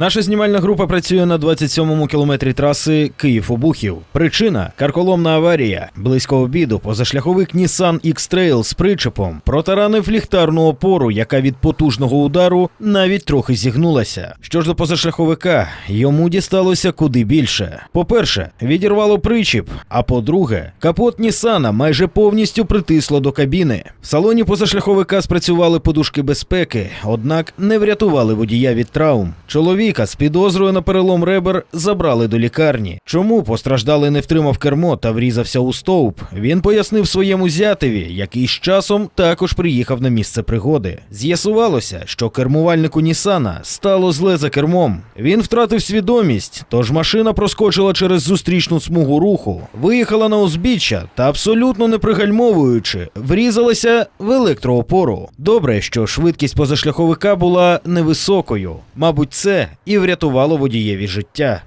Наша знімальна група працює на 27-му кілометрі траси Київ-Обухів. Причина карколомна аварія. Близько обіду позашляховик Nissan X-Trail з причепом протаранив ліхтарну опору, яка від потужного удару навіть трохи зігнулася. Що ж до позашляховика, йому дісталося куди більше. По-перше, відірвало причіп, а по-друге, капот Нісана майже повністю притисло до кабіни. В салоні позашляховика спрацювали подушки безпеки, однак не врятували водія від травм. Чоловіка з підозрою на перелом ребер забрали до лікарні. Чому постраждалий не втримав кермо та врізався у стовп? Він пояснив своєму зятеві, який з часом також приїхав на місце пригоди. З'ясувалося, що кермувальнику Нісана стало зле за кермом. Він втратив свідомість, тож машина проскочила через зустрічну смугу руху, виїхала на узбіччя та абсолютно не пригальмовуючи, врізалася в електроопору. Добре, що швидкість позашляховика була невисокою. Мабуть, це і врятувало водієві життя.